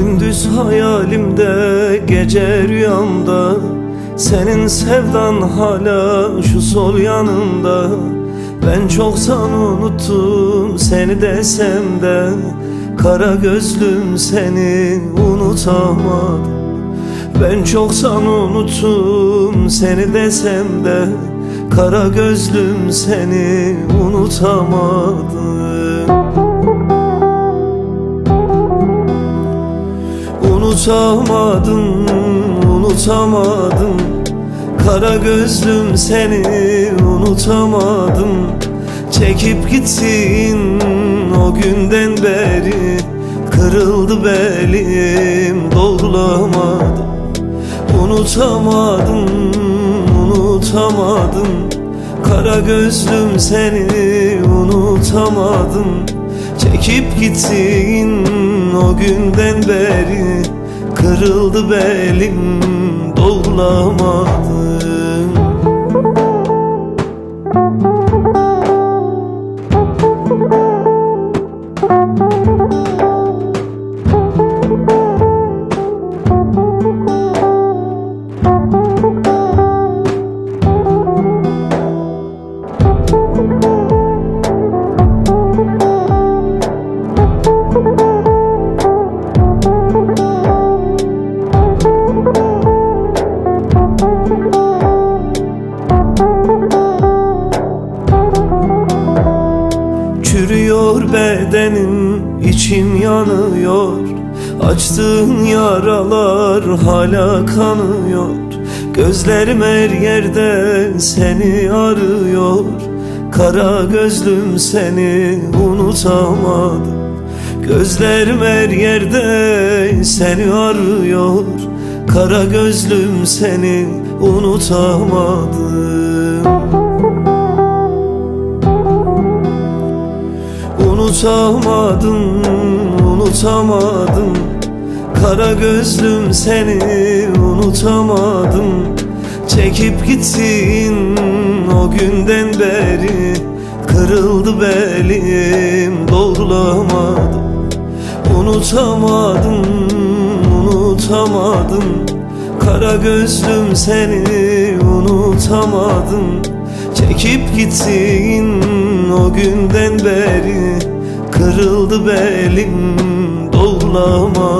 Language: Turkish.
Gündüz hayalimde gece rüyamda. Senin sevdan hala şu sol yanımda. Ben çoksan unuttum seni desem de. Kara gözlüm seni unutamadım. Ben çoksan unuttum seni desem de. Kara gözlüm seni unutamadım Unutamadım, unutamadım. Kara gözlüm seni unutamadım. Çekip gittin o günden beri. Kırıldı belim doğrulamadım Unutamadım, unutamadım. Kara gözlüm seni unutamadım. Çekip gittin o günden beri Kırıldı belim doğrulamadım Çürüyor bedenim, içim yanıyor. Açtığın yaralar hala kanıyor. Gözlerim her yerde seni arıyor. Kara gözlüm seni unutamadım. Gözlerim her yerde seni arıyor. Kara gözlüm seni unutamadım Unutamadım, unutamadım. Kara gözlüm seni unutamadım. Çekip gittin o günden beri. Kırıldı belim doğrulamadım Unutamadım, unutamadım. Kara gözlüm seni unutamadım. Çekip gittin o günden beri Kırıldı belim doğrulamadım